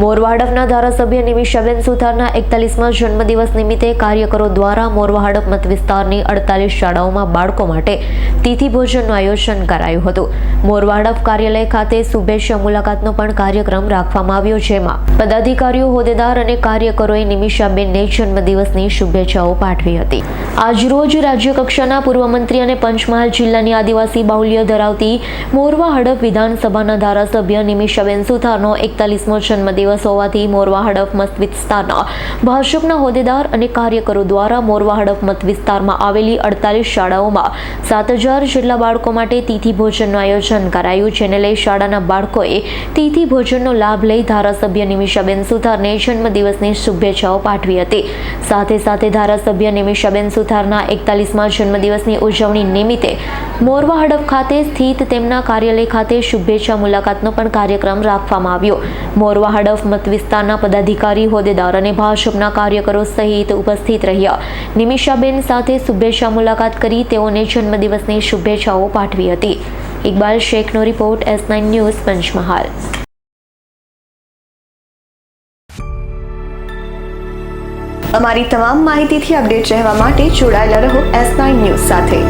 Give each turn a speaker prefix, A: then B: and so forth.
A: મોરવા હડફના ધારાસભ્ય નિમિષાબેન સુથારના એકતાલીસમાં જન્મદિવસ નિમિત્તે કાર્યકરો દ્વારા મોરવાડપ મતવિસ્તારની મત વિસ્તારની અડતાલીસ શાળાઓમાં બાળકો માટે તિથિ ભોજનનું આયોજન કરાયું હતું. મોરવાડપ કાર્યાલય ખાતે શુભેચ્છા મુલાકાતનો પણ કાર્યક્રમ રાખવામાં આવ્યો જેમાં પદાધિકારીઓ, હોદ્દેદાર અને કાર્યકરોએ નિમિષાબેનને જન્મદિવસની શુભેચ્છાઓ પાઠવી હતી. આજરોજ રાજ્ય કક્ષાના પૂર્વ મંત્રી અને પંચમહાલ જિલ્લાની આદિવાસી બાહુલ્ય ધરાવતી મોરવા હડપ વિધાનસભાના ધારાસભ્ય નિમિષાબેન સુથારનો એકતાલીસમો જન્મદિવસ હોવાથી મોરવા હડફ મત વિસ્તારના ભાજપના હોદ્દેદાર અને કાર્યકરો દ્વારા મોરવા હડફ મત વિસ્તારમાં આવેલી અડતાલીસ શાળાઓમાં સાત હજાર જેટલા બાળકો માટે તિથિ ભોજનનું આયોજન કરાયું, જેને લઈ શાળાના બાળકોએ તિથિ ભોજનનો લાભ લઈ ધારાસભ્ય નિમિષાબેન સુથારને જન્મદિવસની શુભેચ્છાઓ પાઠવી હતી. સાથે સાથે ધારાસભ્ય નિમિષાબેન સુથારના એકતાલીસમાં જન્મદિવસની ઉજવણી નિમિત્તે મોરવા હડફ ખાતે સ્થિત તેમના કાર્યાલય ખાતે શુભેચ્છા મુલાકાતનો પણ કાર્યક્રમ રાખવામાં આવ્યો. મોરવા હડફ મત વિસ્તારના પદાધિકારી, હોદ્દેદાર અને ભાજપના કાર્યકરો સહિત ઉપસ્થિત રહ્યા. નિમિષાબેન સાથે શુભેચ્છા મુલાકાત કરી તેઓને જન્મદિવસની શુભેચ્છાઓ પાઠવી હતી. Iqbal શેખનો report S nine news, Panchmahal.
B: અમારી તમામ માહિતીથી અપડેટ રહેવા માટે જોડાયેલા રહો એસ નાઇન ન્યૂઝ સાથે.